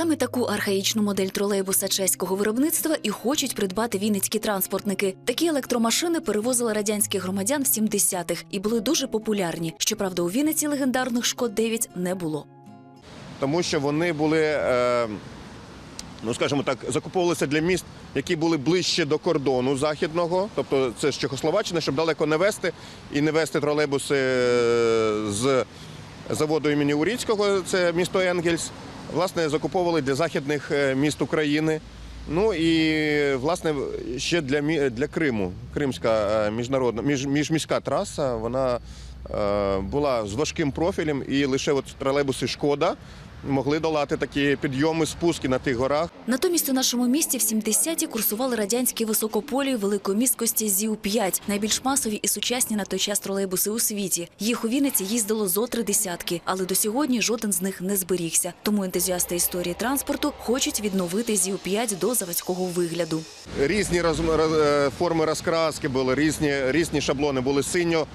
таку архаїчну модель тролейбуса чеського виробництва і хочуть придбати вінницькі транспортники. Такі електромашини перевозили радянських громадян в 70-х і були дуже популярні. Щоправда, у Вінниці легендарних шкод 9 не було. тому що вони були, е, ну скажімо так, закуповувалися для міст, які були ближче до кордону західного, тобто це з Чехословаччини, щоб далеко не вести і не вести тролейбуси е, з заводу імені Уріцького, це місто Енгельс. Власне, закуповували для західних е, міст України. Ну і власне ще для, для Криму. Кримська е, міжнародна між, міжміська траса, вона е, була з важким профілем, і лише от тролейбуси Шкода могли долати такі підйоми, спуски на тих горах. Натомість у нашому місті в 70-ті курсували радянські високополі великої міськості ЗІУ-5, найбільш масові і сучасні на той час тролейбуси у світі. Їх у Вінниці їздило зо три десятки, але до сьогодні жоден з них не зберігся. Тому ентузіасти історії транспорту хочуть відновити ЗІУ-5 до заводського вигляду. Різні роз, роз- е, форми розкраски були, різні, різні шаблони були синьо.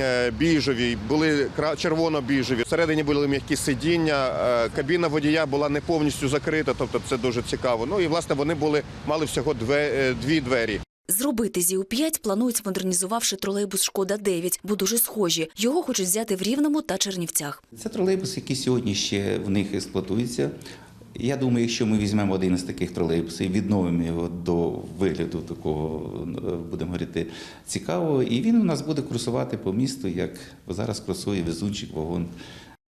Е, Біжові, були кра- червоно-біжові. Всередині були м'які сидіння. е, Кабіна водія була не повністю закрита, тобто це дуже цікаво. Ну і власне вони були мали всього две, е, дві двері. Зробити ЗІУ-5 планують, модернізувавши тролейбус «Шкода-9», бо дуже схожі. Його хочуть взяти в Рівному та Чернівцях. Це тролейбус, який сьогодні ще в них експлуатується. Я думаю, якщо ми візьмемо один із таких тролейбусів, відновимо його до вигляду такого, е, будемо говорити, цікавого, і він у нас буде курсувати по місту, як зараз курсує везунчик вагон.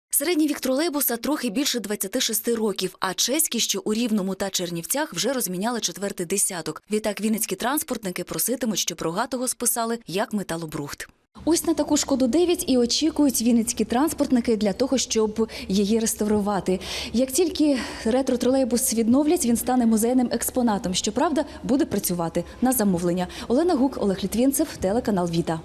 Середній вік тролейбуса трохи більше 26 років, а чеські, що у Рівному та Чернівцях, вже розміняли четвертий десяток. Відтак вінницькі транспортники проситимуть, щоб рогатого списали як металобрухт. Ось на таку шкоду 9 і очікують вінницькі транспортники для того, щоб її реставрувати. Як тільки ретро-тролейбус відновлять, він стане музейним експонатом. Щоправда, буде працювати на замовлення. Олена Гук, Олег Літвінцев, телеканал Віта.